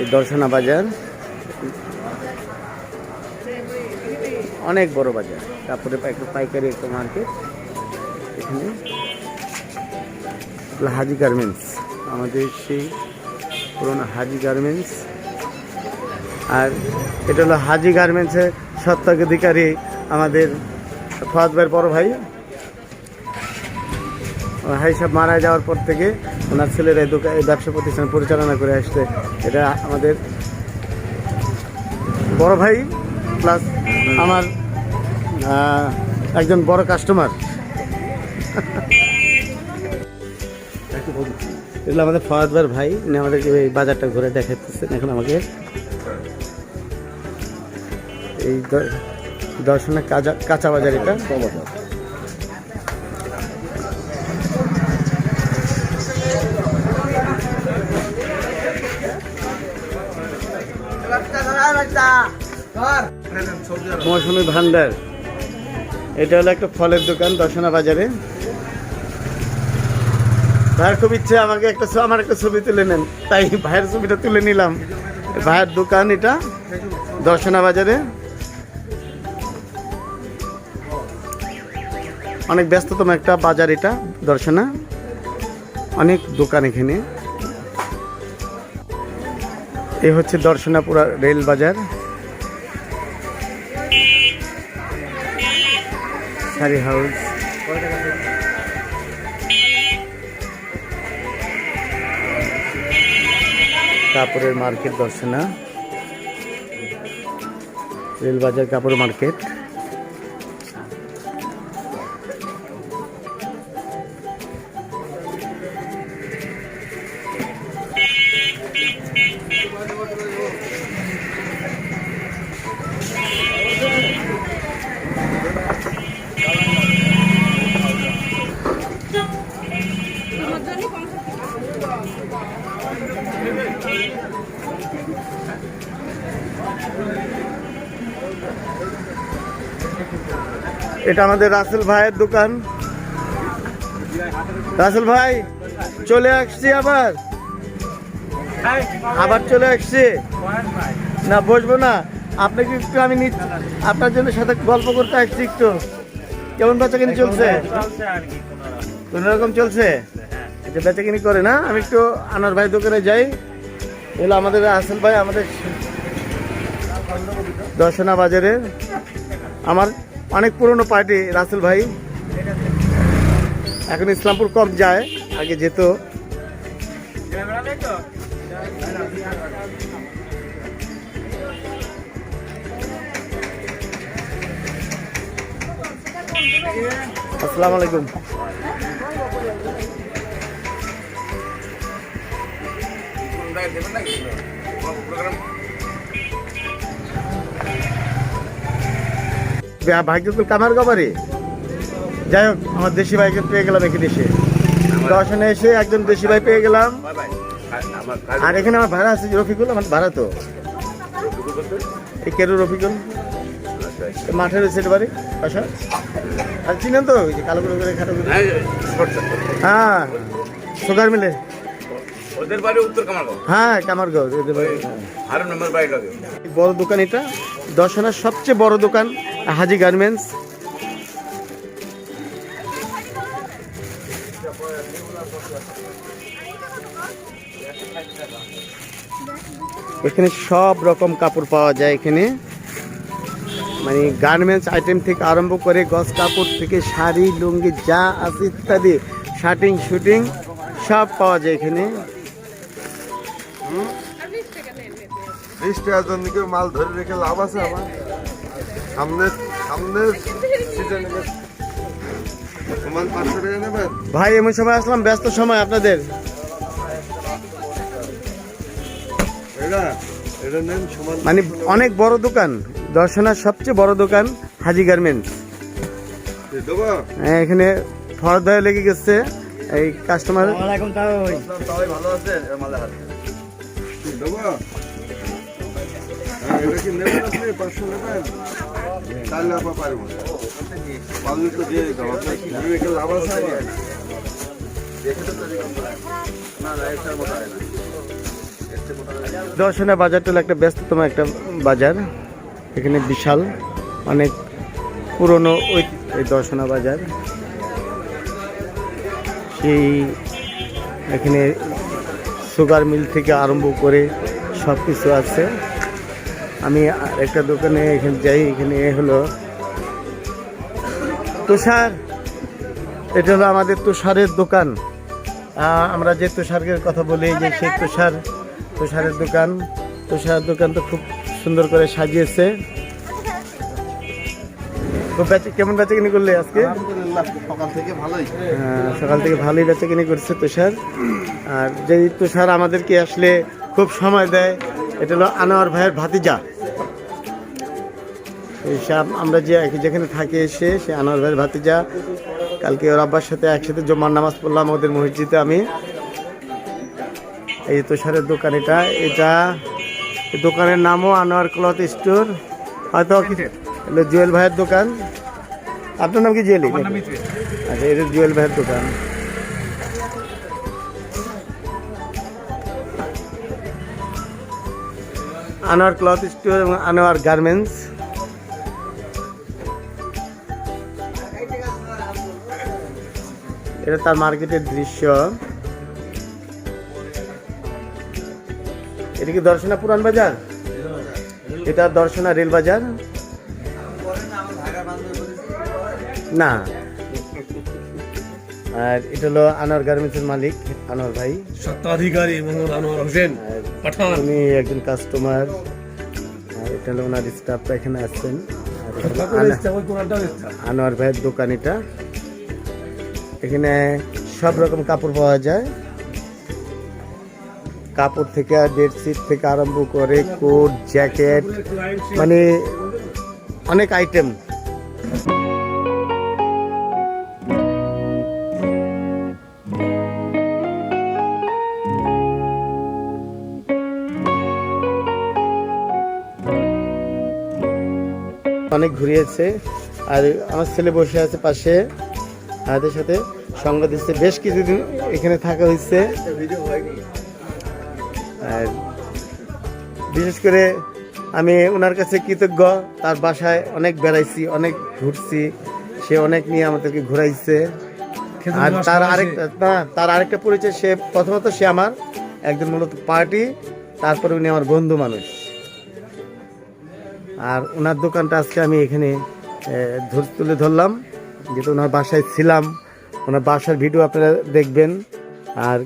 এই দর্শনা বাজার। অনেক বড় বাজার। তারপরে একটু পাইকারি একটা মার্কেট এখানে হাজি গার্মেন্টস আমাদের সেই পুরোনো হাজি গার্মেন্টস আর এটা হলো হাজি গার্মেন্টসের সত্ত্বাধিকারী আমাদের ফাদ ভাইয়ের বড় ভাই। ভাই সব মারা যাওয়ার পর থেকে ওনার ছেলেরা এই দোকান ব্যবসা প্রতিষ্ঠান পরিচালনা করে আসছে। এটা আমাদের বড় ভাই প্লাস আমার একজন বড় কাস্টমার এগুলো আমাদের ভাইয়ের ভাই, উনি আমাদেরকে এই বাজারটা ঘুরে দেখাতেছেন এখন আমাকে এই দর্শনের কাঁচা কাঁচা বাজার এটা। মৌসুমি ভান্ডার। এটা হলো একটা ফলের দোকান, দর্শনা বাজারে। ভাইয়ের খুব ইচ্ছে, আমাকে একটা আমার একটা ছবি তুলে নেন। তাই ভাইয়ের ছবিটা তুলে নিলাম। ভাইয়ের দোকান এটা, দর্শনা বাজারে। অনেক ব্যস্ততম একটা বাজার এটা, দর্শনা। অনেক দোকান এখানে। এই হচ্ছে দর্শনাপুরা রেল বাজার। শাড়ি হাউস কাপড়ের মার্কেট দর্শনা। রেলবাজার কাপড় মার্কেট। এটা আমাদের রাসেল ভাইয়ের দোকান। রাসেল ভাই চলে আসছি আবার। আবার চলে আসছি। না বসবো না। আপনাকে একটু আমি নিচ্ছি আপনার জন্য সাথে গল্প করতে আসছি একটু। কেমন বেচা কিনি চলছে কোন রকম। চলছে? এটা বেচা কিনি করে না আমি একটু আনার ভাই দোকানে যাই। এগুলো আমাদের রাসেল ভাই, আমাদের দর্শনা বাজারের আমার অনেক পুরনো পার্টি রাসেল ভাই। এখন ইসলামপুর কম যায়, আগে যেত। আসসালামু আলাইকুম। ভাগ্যকুল কামার গবারে। যাই হোক আমার দেশি ভাইকে পেয়ে গেলাম এখানে এসে দর্শনে এসে একজন দেশি ভাই পেয়ে গেলাম। আর এখানে আমার ভাড়া আছে রফিকুল আমার ভাড়া তো। কেরু রফিকুল। এই মাঠের সেট বাড়ি বাসা আর চিনেন তো কালো করে করে খাটো করে। হ্যাঁ সুগার মিলে। ওদের বাড়ি উত্তর কামারগাঁও। হ্যাঁ কামারগাঁও। আরও নম্বর বাড়ি লাগে। বড় দোকান এটা। দর্শনের সবচেয়ে বড় দোকান হাজি গার্মেন্টস। এখানে সব রকম কাপড় পাওয়া যায় এখানে। মানে গার্মেন্টস আইটেম থেকে আরম্ভ করে গস কাপড় থেকে শাড়ি লুঙ্গি যা আছে ইত্যাদি শার্টিং শুটিং সব পাওয়া যায় এখানে। বিশ টাকার জন্য কি মাল ধরে রেখে লাভ আছে আমার। সামনে সামনে সিজনে ভাই এমন সময় আসলাম ব্যস্ত সময় আপনাদের। মানে অনেক বড় দোকান দর্শনার সবচেয়ে বড় দোকান হাজি গার্মেন্টস। হ্যাঁ, এখানে ফর দয়া লেগে গেছে এই কাস্টমার ভালো আছে দেবো? হ্যাঁ, এটা কি নেবেন আপনি? পাঁচশো নেবেন? তাহলে আপনার পারব। পারলে তো দিয়ে দাও আপনার ধরে রেখে লাভ আছে? আমার না না এটার মতো হয় না দর্শনা বাজারটা হলো একটা ব্যস্ততম একটা বাজার। এখানে বিশাল অনেক পুরনো ওই এই দর্শনা বাজার। সেই এখানে সুগার মিল থেকে আরম্ভ করে সব কিছু আছে। আমি একটা দোকানে এখানে যাই এখানে হলো তুষার। এটা হলো আমাদের তুষারের দোকান। আমরা যে তুষারের কথা বলি যে সেই তুষার তুষারের দোকান। তুষারের দোকান তো খুব সুন্দর করে সাজিয়েছে। কেমন বেচা কিনি করলে আজকে? সকাল থেকে ভালোই। হ্যাঁ, সকাল থেকে ভালোই বেচা কিনি করছে তুষার। আর যেই তুষার আমাদেরকে আসলে খুব সময় দেয়। এটা হলো আনোয়ার ভাইয়ের ভাতিজা। এইসব আমরা যে যেখানে থাকি এসে সে আনোয়ার ভাইয়ের ভাতিজা। কালকে ওর আব্বার সাথে একসাথে জমার নামাজ পড়লাম ওদের মসজিদে আমি। এই তুষারের দোকান এটা। এটা দোকানের নামও আনোয়ার ক্লথ স্টোর। হয়তো হলো জুয়েল ভাইয়ের দোকান। আপনার নাম কি জুয়েলি। আচ্ছা এটা জুয়েল ভাইয়ের দোকান। আনোয়ার ক্লথ স্টোর এবং আনোয়ার গার্মেন্টস। এটা তার মার্কেটের দৃশ্য। এটা কি দর্শনা পুরান বাজার? এটা দর্শনা রেল বাজার না। আর এটা হলো আনোয়ার গার্মেন্টসের মালিক আনোয়ার ভাই। স্বত্বাধিকারী মোহাম্মদ আনোয়ার হোসেন পাঠান। উনি একজন কাস্টমার আর এটা হলো ওনার স্টাফটা এখানে আসছেন আনোয়ার ভাইয়ের দোকান এটা এখানে সব রকম কাপড় পাওয়া যায়। কাপড় থেকে বেডশিট থেকে আরম্ভ করে কোট জ্যাকেট মানে অনেক আইটেম অনেক ঘুরিয়েছে। আর আমার ছেলে বসে আছে পাশে। আমাদের সাথে সঙ্গ দিচ্ছে। বেশ কিছুদিন এখানে থাকা হয়েছে। আর বিশেষ করে আমি ওনার কাছে কৃতজ্ঞ। তার বাসায় অনেক বেড়াইছি অনেক ঘুরছি। সে অনেক নিয়ে আমাদেরকে ঘুরাইছে। আর তার আরেকটা না তার আরেকটা পরিচয় সে প্রথমত সে আমার একজন মূলত পার্টি। তারপরে উনি আমার বন্ধু মানুষ। আর ওনার দোকানটা আজকে আমি এখানে তুলে ধরলাম। যেটা ওনার বাসায় ছিলাম, ওনার বাসার ভিডিও আপনারা দেখবেন। আর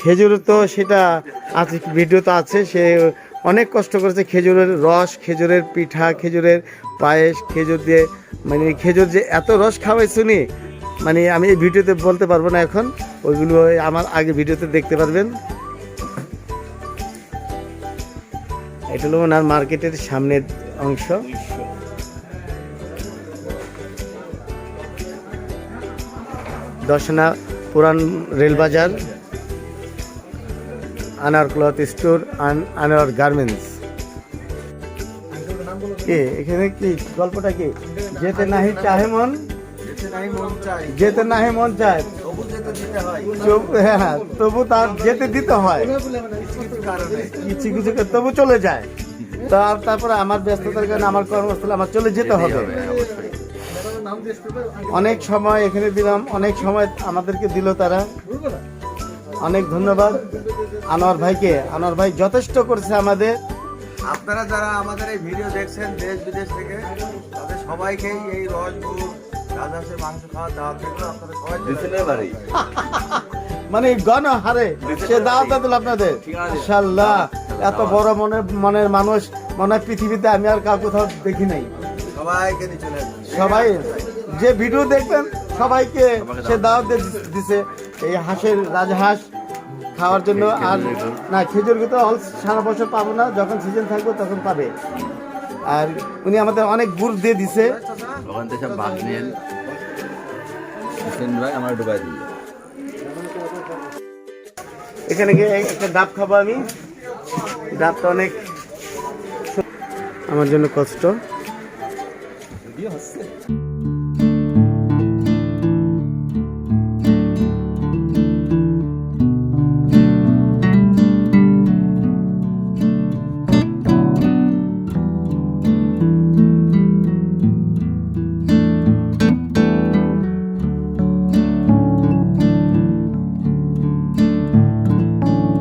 খেজুর তো সেটা আছে ভিডিও তো আছে। সে অনেক কষ্ট করেছে খেজুরের রস, খেজুরের পিঠা, খেজুরের পায়েস, খেজুর দিয়ে মানে খেজুর যে এত রস খাওয়াইছে উনি মানে আমি এই ভিডিওতে বলতে পারব না এখন। ওইগুলো আমার আগে ভিডিওতে দেখতে পারবেন। হলো ওনার মার্কেটের সামনের অংশ। দর্শনা পুরান Rail Bazar, Anar cloth store Anar garments. কে? এখানে কি? গল্পটা কি? যেতে নাহি চাহে মন? যেতে নাহি মন চায়। চুপ- হ্যাঁ। তবু তার যেতে দিতে হয়। কিছু কিছু তবু চলে যায়। তার তারপরে আমার ব্যস্ততার কারণে আমার কর্মস্থলে আমার চলে যেতে হবে। অনেক সময় এখানে দিলাম অনেক সময় আমাদেরকে দিল তারা। অনেক ধন্যবাদ। আনোয়ার ভাইকে আনোয়ার ভাই যথেষ্ট করছে আমাদের। আপনারা যারা আমাদের এই ভিডিও দেখছেন দেশ বিদেশ থেকে তাদের সবাইকেই এই রসগুড় রাজহাঁসের মাংস খাওয়ার দাওয়াত থাকল আপনারা সবাই চলে আসবেন। মানে গণ হারে সে দাওয়াত দিল আপনাদের? ইনশাল্লাহ এত বড় মনের মনের মানুষ মনে পৃথিবীতে আমি আর কাউ কোথাও দেখি নাই। সবাইকে সবাই যে ভিডিও দেখবেন সবাইকে সে দাওয়াত দিছে। এই হাঁসের রাজহাঁস খাওয়ার জন্য। আর না খেজুর তো সারা বছর পাবো না যখন সিজন থাকবে তখন পাবে। আর উনি আমাদের অনেক গুড় দিয়ে দিছে। ওখান থেকে সব ভাগ নিয়ে ভাই আমার ডুবাই দিল এখানে গিয়ে একটা ডাব খাব আমি। ডাবটা অনেক আমার জন্য কষ্ট।